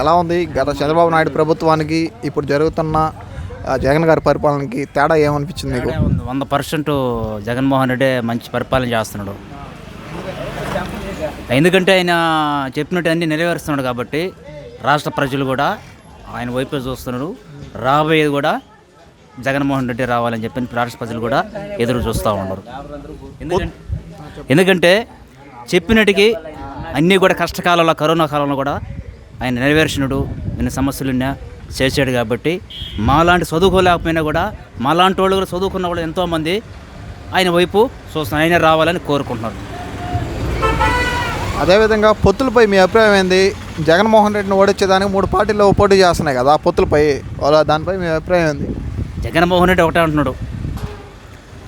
ఎలా ఉంది? గత చంద్రబాబు నాయుడు ప్రభుత్వానికి ఇప్పుడు జరుగుతున్న జగన్ గారి పరిపాలనకి తేడా ఏమనిపించింది మీకు? వంద పర్సెంట్ జగన్మోహన్ రెడ్డి మంచి పరిపాలన చేస్తున్నాడు. ఎందుకంటే ఆయన చెప్పినట్టు అన్నీ నెరవేరుస్తున్నాడు కాబట్టి రాష్ట్ర ప్రజలు కూడా ఆయన వైపే చూస్తున్నారు. రాబోయేది కూడా జగన్మోహన్ రెడ్డి రావాలని చెప్పి రాష్ట్ర ప్రజలు కూడా ఎదురు చూస్తూ ఉన్నారు. ఎందుకంటే ఎందుకంటే చెప్పినట్టుకి అన్నీ కూడా కష్టకాలంలో కరోనా కాలంలో కూడా ఆయన నెరవేర్చినాడు ఎన్ని సమస్యలున్నా చేసాడు కాబట్టి మాలాంటి చదువుకోలేకపోయినా కూడా మాలాంటి వాళ్ళు కూడా చదువుకున్న వాళ్ళు ఎంతోమంది ఆయన వైపు చూస్తున్నారు. ఆయన రావాలని కోరుకుంటున్నారు. అదేవిధంగా పొత్తులపై మీ అభిప్రాయం ఏంది? జగన్మోహన్ రెడ్డిని ఓడించేదానికి మూడు పార్టీలు పోటీ చేస్తున్నాయి కదా ఆ పొత్తులపై దానిపై మీ అభిప్రాయం ఏంది? జగన్మోహన్ రెడ్డి ఒకటే అంటున్నాడు.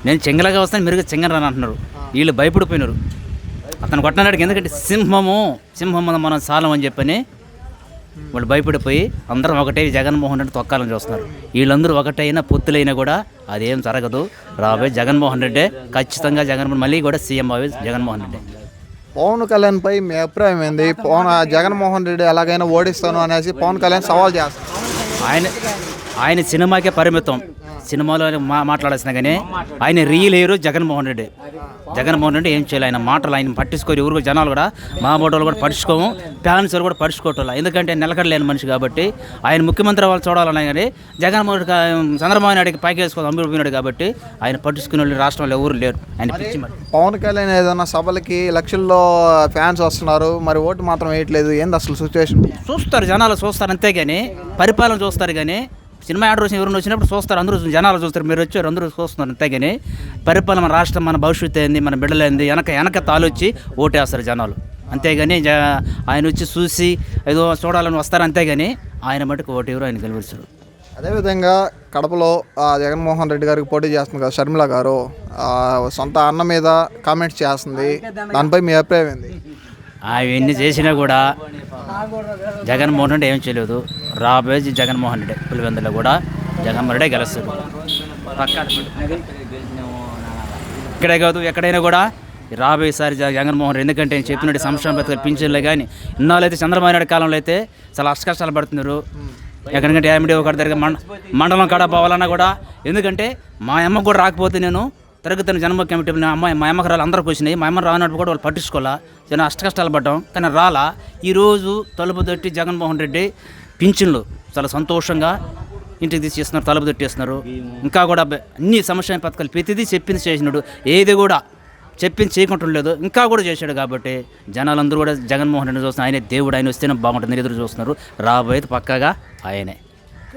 నేను చెంగలగా వస్తాను మీరు చెంగన్ రాని అంటున్నారు వీళ్ళు భయపడిపోయినారు. అతను కొట్టనాడికి ఎందుకంటే సింహము సింహం మనం మనం సాలం అని చెప్పని వాళ్ళు భయపడిపోయి అందరం ఒకటే జగన్మోహన్ రెడ్డి తొక్కాలని చూస్తున్నారు. వీళ్ళందరూ ఒకటైనా పొత్తులైనా కూడా అదేం జరగదు. రాబోయే జగన్మోహన్ రెడ్డి ఖచ్చితంగా జగన్ మళ్ళీ కూడా సీఎం అవి జగన్మోహన్ రెడ్డి. పవన్ కళ్యాణ్పై మీ అభిప్రాయం ఏంది? పవన్ జగన్మోహన్ రెడ్డి ఎలాగైనా ఓడిస్తాను అనేసి పవన్ కళ్యాణ్ సవాల్ చేస్తారు. ఆయన ఆయన సినిమాకే పరిమితం. సినిమాలో మా మాట్లాడాల్సిన కానీ ఆయన రియల్ హీరో జగన్మోహన్ రెడ్డి. జగన్మోహన్ రెడ్డి ఏం చేయాలి? ఆయన మాటలు ఆయన పట్టించుకోరు. ఎవరు జనాలు కూడా మా బోటోళ్ళు కూడా పట్టించుకోము. ఫ్యాన్స్ కూడా పట్టించుకోవట్లేదు. ఎందుకంటే నిలకడలేని మనిషి కాబట్టి ఆయన ముఖ్యమంత్రి వాళ్ళు చూడాలన్నా కానీ జగన్మోహన్ రెడ్డి చంద్రబాబు నాయుడికి పైకి వేసుకోవాలి అమ్ముడిపోయినాడు కాబట్టి ఆయన పట్టించుకునే వాళ్ళు రాష్ట్రంలో ఎవరు లేరు. ఆయన పిచ్చి పవన్ కళ్యాణ్ ఏదైనా సభలకి లక్షల్లో ఫ్యాన్స్ వస్తున్నారు. మరి ఓటు మాత్రం వేయట్లేదు. ఏంది అసలు సిచ్యువేషన్ చూస్తారు జనాలు చూస్తారు అంతేగాని పరిపాలన చూస్తారు కానీ సినిమా ఆర్డర్ వచ్చిన ఎవరైనా వచ్చినప్పుడు చూస్తారు అందరూ జనాలు చూస్తారు మీరు వచ్చారు అందరూ చూస్తున్నారు అంతేగాని పరిపాలన మన రాష్ట్రం మన భవిష్యత్తు ఏంది మన బిడ్డలేంది వెనక వెనక తాలొచ్చి ఓటేస్తారు జనాలు. అంతేగాని ఆయన వచ్చి చూసి ఏదో చూడాలని వస్తారు అంతేగాని ఆయన మటుకు ఓటు ఎవరు ఆయన గెలిపిస్తారు. అదేవిధంగా కడపలో జగన్మోహన్ రెడ్డి గారికి పోటీ చేస్తుంది కదా షర్మిల గారు సొంత అన్న మీద కామెంట్స్ చేస్తుంది. దానిపై మీ అభిప్రాయం ఏంది? అవన్నీ చేసినా కూడా జగన్మోహన్ రెడ్డి ఏం చేయలేదు. రాబోయే జగన్మోహన్ రెడ్డి పులివెందులో కూడా జగన్మోహన్ రెడ్డి గెలుస్తాడు. ఇక్కడే కాదు ఎక్కడైనా కూడా రాబోయేసారి జగన్మోహన్ రెడ్డి ఎందుకంటే నేను చెప్పినట్టు సంక్షేమ పథకాలు పింఛన్లే కానీ ఇన్నాళ్ళైతే చంద్రబాబు నాయుడు కాలంలో అయితే చాలా అష్టకష్టాలు పడుతున్నారు. ఎక్కడికంటే ఏమిటి ఒకటి దగ్గర మండ మండలం కాడ పోవాలన్నా కూడా ఎందుకంటే మా అమ్మకు కూడా రాకపోతే నేను తిరుగుతున్న జన్మ కమిటీ అమ్మాయి మా అమ్మకి అందరికి వచ్చినాయి. మా అమ్మ రానప్పుడు కూడా వాళ్ళు పట్టించుకోవాలా? జనం అష్ట కష్టాలు పడ్డాం. కానీ రాలా. ఈరోజు తలుపు తట్టి జగన్మోహన్ రెడ్డి పింఛన్లు. చాలా సంతోషంగా ఇంటికి తీసేస్తున్నారు తలుపు తట్టేస్తున్నారు ఇంకా కూడా అన్ని సమస్య పథకాలు ప్రతిదీ చెప్పింది చేసినాడు. ఏది కూడా చెప్పింది చేయకుండా లేదు. ఇంకా కూడా చేశాడు కాబట్టి జనాలందరూ కూడా జగన్మోహన్ రెడ్డి చూస్తున్నారు. ఆయనే దేవుడు ఆయన వస్తేనే బాగుంటుంది ఎదురు చూస్తున్నారు. రాబోయేది పక్కాగా ఆయనే.